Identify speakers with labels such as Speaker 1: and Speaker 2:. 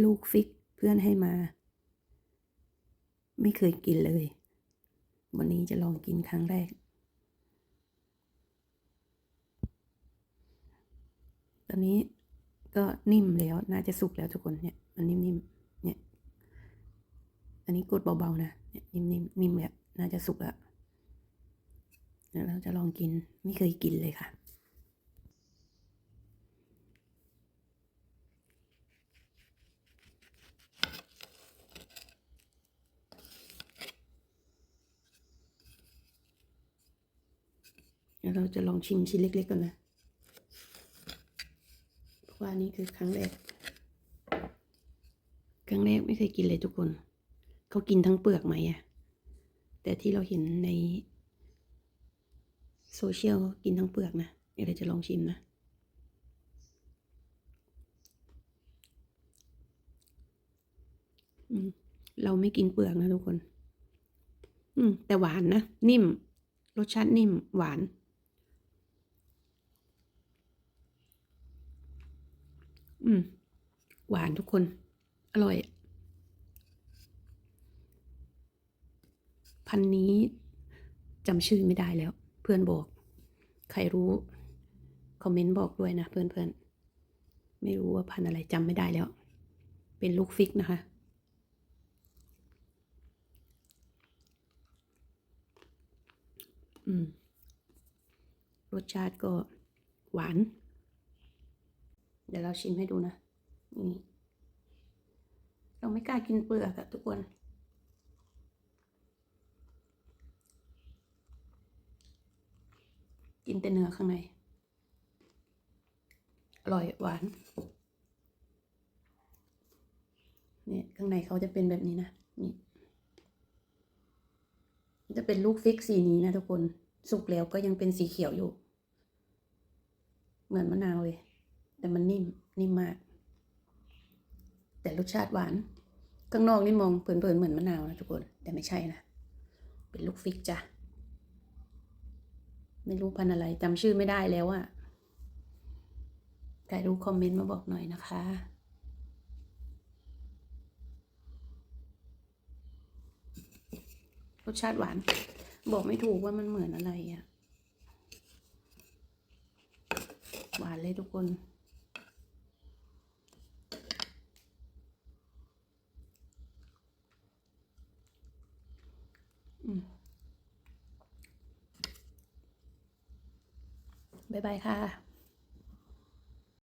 Speaker 1: ลูกฟิกเพื่อนให้มา ไม่เคยกินเลย วันนี้จะลองกินครั้งแรก ตอนนี้ก็นิ่มแล้วน่าจะสุกแล้วทุกคนเนี่ยมันนิ่มๆเนี่ย อันนี้กดเบาๆนะเนี่ยนิ่มๆนิ่มแล้วน่าจะสุกแล้วเดี๋ยวเราจะลองกินไม่เคยกินเลยค่ะ เดี๋ยวเราจะลองชิมชิ้นเล็กๆก่อนนะเพราะว่านี่คือครั้งแรก ครั้งแรกไม่เคยกินเลยทุกคน เขากินทั้งเปลือกไหมอะแต่ที่เราเห็นในโซเชียลกินทั้งเปลือกนะ เดี๋ยวเราจะลองชิมนะ เราไม่กินเปลือกนะทุกคน อืม แต่หวานนะ นิ่ม รสชาตินิ่ม หวาน อืม หวานทุกคน อร่อย พันนี้จำชื่อไม่ได้แล้ว เพื่อนบอก ใครรู้ คอมเมนต์บอกด้วยนะเพื่อนๆ ไม่รู้ว่าพันอะไรจำไม่ได้แล้ว เป็นลูกฟิกนะคะอืมรสชาติก็หวาน เดี๋ยวเราชิมให้ดูนะ นี่ เราไม่กล้ากินเปลือกอะทุกคนกินแต่เนื้อข้างใน อร่อยหวาน เนี่ยข้างในเขาจะเป็นแบบนี้นะ นี่จะเป็นลูกฟิกสีนี้นะทุกคน สุกแล้วก็ยังเป็นสีเขียวอยู่ เหมือนมะนาวเลย แต่มันนิ่มนิ่มมาก แต่รสชาติหวานข้างนอกนี่มองเผินๆเหมือนมะนาวนะทุกคน แต่ไม่ใช่นะ เป็นลูกฟิกจ้ะ ไม่รู้พันอะไรจำชื่อไม่ได้แล้วอะใครรู้คอมเมนต์มาบอกหน่อยนะคะ รสชาติหวาน บอกไม่ถูกว่ามันเหมือนอะไรอะหวานเลยทุกคน บ๊ายบายค่ะ